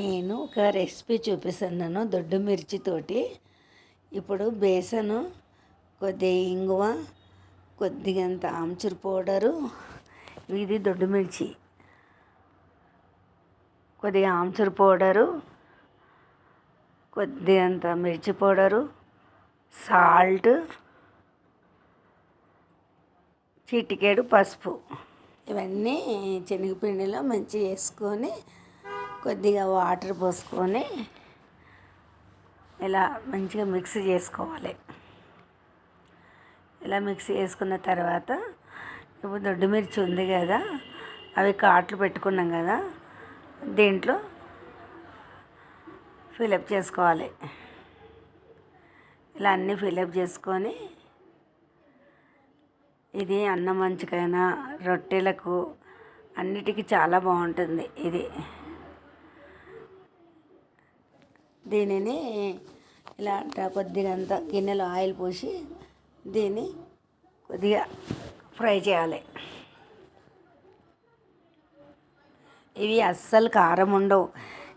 నేను ఒక రెసిపీ చూపిస్తున్నాను దొడ్డు మిర్చితోటి ఇప్పుడు బేసను కొద్దిగా ఇంగువ కొద్దిగంత ఆమ్చూర్ పౌడరు ఇది దొడ్డు మిర్చి. కొద్దిగా ఆమ్చూర్ పౌడరు కొద్దిగంత మిర్చి పౌడరు సాల్ట్ చిటికేడు పసుపు. ఇవన్నీ శనగపిండిలో మంచిగా వేసుకొని కొద్దిగా వాటర్ పోసుకొని ఇలా మంచిగా మిక్స్ చేసుకోవాలి. ఇలా మిక్స్ చేసుకున్న తర్వాత ఇప్పుడు దొడ్డు మిర్చి ఉంది కదా అవి కాట్లు పెట్టుకున్నాం కదా దీంట్లో ఫిలప్ చేసుకోవాలి. ఇలా అన్నీ ఫిలప్ చేసుకొని ఇది అన్నం మంచికైనా రొట్టెలకు అన్నిటికీ చాలా బాగుంటుంది ఇది. దీనిని ఇలా అంటే కొద్దిగా అంత గిన్నెలో ఆయిల్ పోసి దీన్ని కొద్దిగా ఫ్రై చేయాలి. ఇవి అస్సలు కారం ఉండవు.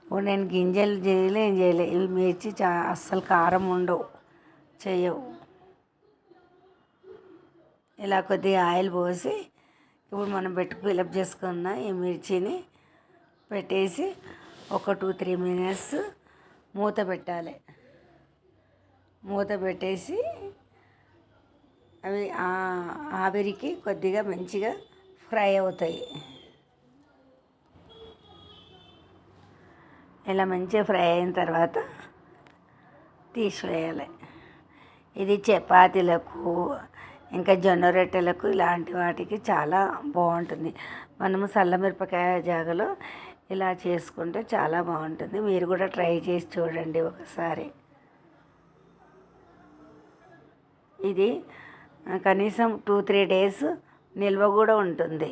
ఇప్పుడు నేను గింజలు చేయలే ఏం చేయలే. ఇవి మిర్చి చా అస్సలు కారం ఉండవు. చేయవు ఇలా కొద్దిగా ఆయిల్ పోసి ఇప్పుడు మనం పెట్టుకు ఫిలప్ చేసుకున్న ఈ మిర్చిని పెట్టేసి ఒక టూ త్రీ మినిట్స్ మూత పెట్టాలి. మూత పెట్టేసి అవి ఆవిరికి కొద్దిగా మంచిగా ఫ్రై అవుతాయి. ఇలా మంచిగా ఫ్రై అయిన తర్వాత తీసివేయాలి. ఇది చపాతీలకు ఇంకా జొన్న రొట్టెలకు ఇలాంటి వాటికి చాలా బాగుంటుంది. మనము చల్లమిరపకాయ జాగలో ఇలా చేసుకుంటే చాలా బాగుంటుంది. మీరు కూడా ట్రై చేసి చూడండి ఒకసారి. ఇది కనీసం టూ త్రీ డేస్ నిల్వ కూడా ఉంటుంది.